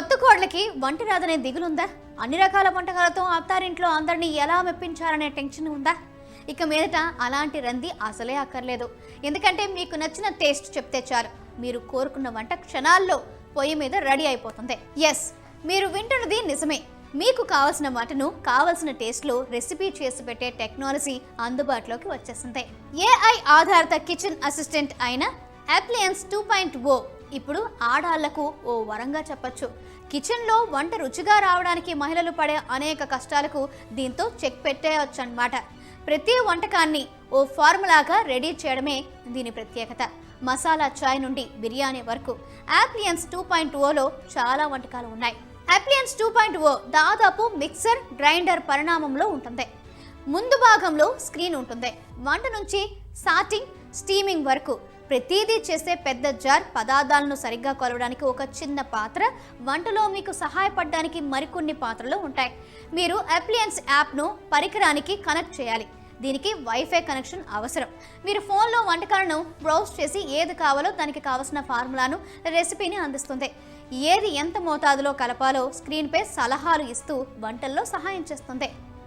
కొత్త కోళ్ళకి వంట రాదనే దిగులుందా? అన్ని రకాల వంటకాలతో అత్తారింట్లో అందరినీ ఎలా మెప్పించాలనే టెన్షన్ ఉందా? ఇక మీదట అలాంటి రంది అసలే అక్కర్లేదు. ఎందుకంటే మీకు నచ్చిన టేస్ట్ చెప్తే చాలు. మీరు కోరుకున్న వంట క్షణాల్లో పొయ్యి మీద రెడీ అయిపోతుంది. ఎస్ మీరు వింటున్నది నిజమే. మీకు కావలసిన వంటను కావలసిన టేస్ట్లో రెసిపీ చేసి పెట్టే టెక్నాలజీ అందుబాటులోకి వచ్చేసింది. ఏఐ ఆధారిత కిచెన్ అసిస్టెంట్ అయిన అప్లియన్స్ టూ పాయింట్ ఓ ఇప్పుడు ఆడాళ్ళకు ఓ వరంగా చెప్పచ్చు. కిచెన్లో వంట రుచిగా రావడానికి మహిళలు పడే అనేక కష్టాలకు దీంతో చెక్ పెట్టేయచ్చు అన్నమాట ప్రతి వంటకాన్ని ఓ ఫార్ములాగా రెడీ చేయడమే దీని ప్రత్యేకత. మసాలా చాయ్ నుండి బిర్యానీ వరకు. యాప్లియన్స్ టూ పాయింట్ ఓలో చాలా వంటకాలు ఉన్నాయి. యాప్లియన్స్ టూ పాయింట్ ఓ దాదాపు మిక్సర్ గ్రైండర్ పరిణామంలో ఉంటుంది. ముందు భాగంలో స్క్రీన్ ఉంటుంది. వంట నుంచి సాటింగ్ స్టీమింగ్ వరకు. ప్రతిదీ చేసే పెద్ద జార్ పదార్థాలను సరిగ్గా కొలవడానికి ఒక చిన్న పాత్ర వంటలో మీకు సహాయపడడానికి మరికొన్ని పాత్రలు ఉంటాయి. మీరు అప్లియన్స్ యాప్ను పరికరానికి కనెక్ట్ చేయాలి. దీనికి వైఫై కనెక్షన్ అవసరం. మీరు ఫోన్లో వంటకాలను బ్రౌజ్ చేసి ఏది కావాలో దానికి కావలసిన ఫార్ములాను రెసిపీని అందిస్తుంది. ఏది ఎంత మోతాదులో కలపాలో స్క్రీన్పై సలహాలు ఇస్తూ వంటల్లో సహాయం చేస్తుంది.